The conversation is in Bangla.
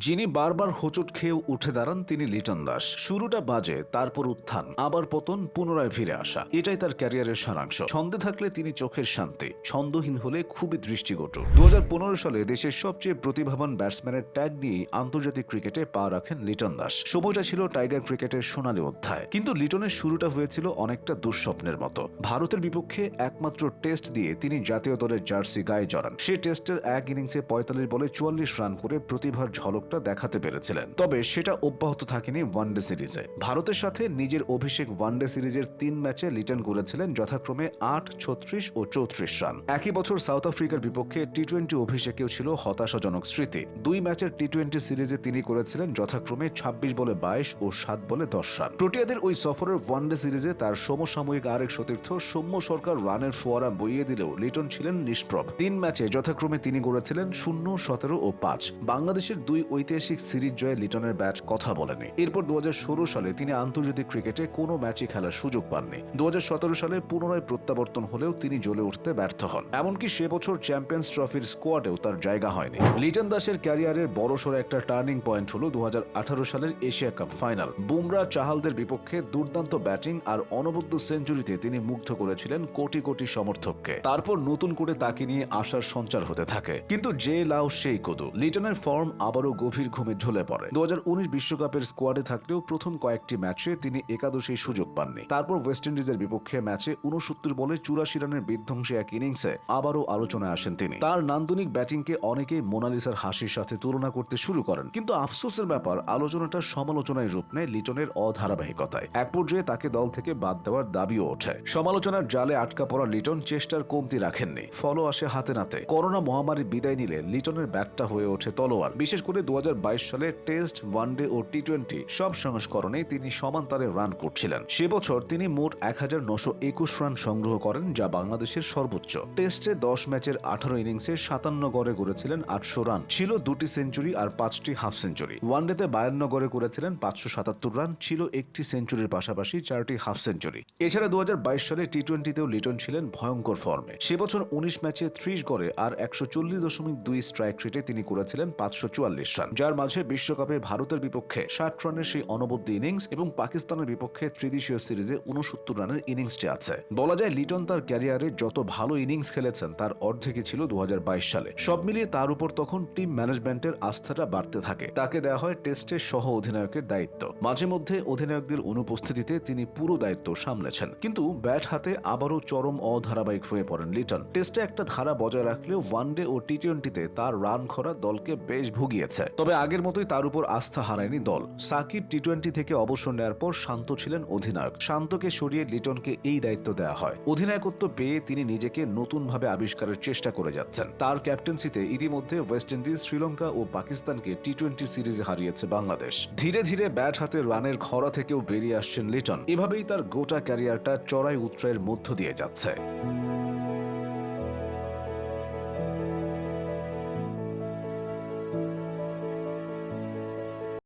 যিনি বারবার হোঁচট খেয়েও উঠে দাঁড়ান, তিনি লিটন দাস। শুরুটা বাজে, তারপর উত্থান, আবার পতন, পুনরায় ফিরে আসা। এটাই তার ক্যারিয়ারের সারাংশ। ছন্দে থাকলে তিনি চোখের শান্তি, ছন্দহীন হলে খুবই দৃষ্টিকটু দু সালে দেশের সবচেয়ে প্রতিভাবান ব্যাটসম্যানের ট্যাগ নিয়েই আন্তর্জাতিক ক্রিকেটে পা রাখেন লিটন দাস। সময়টা ছিল টাইগার ক্রিকেটের সোনালী অধ্যায়। কিন্তু লিটনের শুরুটা হয়েছিল অনেকটা দুঃস্বপ্নের মতো। ভারতের বিপক্ষে একমাত্র টেস্ট দিয়ে তিনি জাতীয় দলের জার্সি গায়ে জড়ান। সে টেস্টের এক ইনিংসে পঁয়তাল্লিশ বলে চুয়াল্লিশ রান করে প্রতিভার ঝলকটা দেখাতে পেরেছিলেন। তবে সেটা অব্যাহত থাকেনি ওয়ানডে সিরিজে। ভারতের সাথে নিজের অভিষেক ওয়ানডে সিরিজের তিন ম্যাচে লিটন করেছিলেন যথাক্রমে আট, ছত্রিশ ও চৌত্রিশ রান। একই বছর সাউথ আফ্রিকার বিপক্ষে টি টোয়েন্টি অভিষেকেও ছিল হতাশাজনক স্মৃতি। দুই ম্যাচের টি টোয়েন্টি সিরিজে তিনি করেছিলেন যথাক্রমে ছাব্বিশ বলে বাইশ ও সাত বলে দশ রান। প্রোটিয়াদের ওই সফরের ওয়ানডে সিরিজে তার সমসাময়িক আরেক সতীর্থ সৌম্য সরকার রানের ফোয়ারা বইয়ে দিলেও লিটন ছিলেন নিষ্প্রভ। তিন ম্যাচে যথাক্রমে তিনি গড়েছিলেন শূন্য, সতেরো ও পাঁচ। বাংলাদেশের দুই ঐতিহাসিক সিরিজ জয়ে লিটনের ব্যাট কথা বলেনি এরপর দু সালে তিনি আন্তর্জাতিক ক্রিকেটে কোনো ম্যাচই খেলার সুযোগ পাননি। দু সালে পুনরায় প্রত্যাবর্তন হলেও তিনি জ্বলে উঠতে ব্যর্থ হন। এমনকি সে বছর চ্যাম্পিয়ন্স ট্রফির স্কোয়াডেও তার জায়গা হয়নি। লিটন দাসের ক্যারিয়ারের বড়সড় একটা টার্নিং পয়েন্ট হল দু সালের এশিয়া কাপ ফাইনাল। বুমরা চাহালদের বিপক্ষে দুর্দান্ত ব্যাটিং আর অনবদ্য সেঞ্চুরিতে তিনি মুগ্ধ করেছিলেন কোটি কোটি সমর্থককে। তারপর নতুন করে তাকে নিয়ে আসার সঞ্চার হতে থাকে। কিন্তু যে লাও সেই কদু। লিটনের ফর্ম আবারও গভীর ঘুমে ঢলে পড়ে। দু বিশ্বকাপের স্কোয়াডে থাকলেও প্রথম কয়েকটি ম্যাচে তিনি একাদশেই সুযোগ পাননি। তারপর ওয়েস্ট ইন্ডিজের বিপক্ষে ম্যাচে উনসত্তর বলে চুরাশি রানের বিধ্বংসী এক ইনিংসে আবারও আলোচনায় আসেন তিনি। তার নান্দনিক ব্যাটিংকে অনেকেই মোনালিসার হাসির সাথে তুলনা করতে শুরু করেন। কিন্তু আফসোসের ব্যাপার, আলোচনাটা সমালোচনায় রূপ নেয় লিটনের অধারাবাহিকতায়। এক পর্যায়ে তাকে দল থেকে বাদ দেওয়ার দাবিও ওঠে। সমালোচনার জালে আটকা পড়া লিটন চেষ্টার কমতি রাখেননি। ফলো আসে হাতে নাতে। করোনা মহামারী বিদায় নিলে লিটনের ব্যাটটা হয়ে ওঠে তলোয়ার। বিশেষ করে দু সালে টেস্ট ওয়ানডে ও টি টোয়েন্টি সব সংস্করণে তিনি সমান তারে রান করছিলেন। সে বছর তিনি মোট এক হাজার নশো একুশ রান সংগ্রহ করেন, যা বাংলাদেশের সর্বোচ্চ। টেস্টে দশ ম্যাচের আঠারো ইনিংসে সাতান্ন গড়ে করেছিলেন আটশো রান। ছিল দুটি সেঞ্চুরি আর পাঁচটি হাফ সেঞ্চুরি। ওয়ানডেতে বায়ান্ন গড়ে করেছিলেন পাঁচশো সাতাত্তর রান, ছিল একটি সেঞ্চুরির পাশাপাশি চারটি হাফ সেঞ্চুরি। এছাড়া দু হাজার বাইশ সালে টি টোয়েন্টিতেও লিটন ছিলেন ভয়ঙ্কর ফর্মে। সে বছর উনিশ ম্যাচে ত্রিশ গড়ে আর একশো চল্লিশ দশমিক দুই স্ট্রাইক রেটে তিনি করেছিলেন পাঁচশো চুয়াল্লিশ রান। যার মাঝে বিশ্বকাপে ভারতের বিপক্ষে ষাট রানের সেই অনবদ্য ইনিংস এবং পাকিস্তানের বিপক্ষে ত্রিদেশীয় সিরিজে উনসত্তর রানের ইনিংসটি আছে। বলা যায় লিটন তার ক্যারিয়ারে যত ভালো ইনিংস খেলেছেন, তার অর্ধেকই ছিল দু হাজার বাইশ সালে। সব মিলিয়ে তার উপর তখন টিম ম্যানেজমেন্টের আস্থাটা বাড়তে থাকে। তাকে দেওয়া হয় টেস্টের সহ অধিনায়কের দায়িত্ব। মাঝে মধ্যে অধিনায়কদের অনুপস্থিতিতে তিনি পুরো দায়িত্ব সামলেছেন। কিন্তু ব্যাট হাতে আবারও চরম অধারাবাহিক হয়ে পড়েন লিটন। টেস্টে একটা ধারা বজায় রাখলেও ওয়ানডে ও টি টোয়েন্টিতে তার রান খরা দলকে বেশ ভুগিয়েছে। তবে আগের মতোই তার উপর আস্থা হারায়নি দল। সাকিব টি টোয়েন্টি থেকে অবসর নেওয়ার পর শান্ত ছিলেন অধিনায়ক। শান্তকে সরিয়ে লিটনকে এই দায়িত্ব দেওয়া হয়। অধিনায়কত্ব পেয়ে তিনি নিজেকে নতুনভাবে আবিষ্কারের চেষ্টা করে যাচ্ছেন। তার ক্যাপ্টেন্সিতে ইতিমধ্যে ওয়েস্ট ইন্ডিজ, শ্রীলঙ্কা ও পাকিস্তানকে টি টোয়েন্টি সিরিজে হারিয়েছে বাংলাদেশ। ধীরে ধীরে ব্যাট হাতে রানের খরা থেকেও বেরিয়ে আসছেন লিটন। এভাবেই তার গোটা ক্যারিয়ারটা চড়াই উত্তরায়ের মধ্য দিয়ে যাচ্ছে।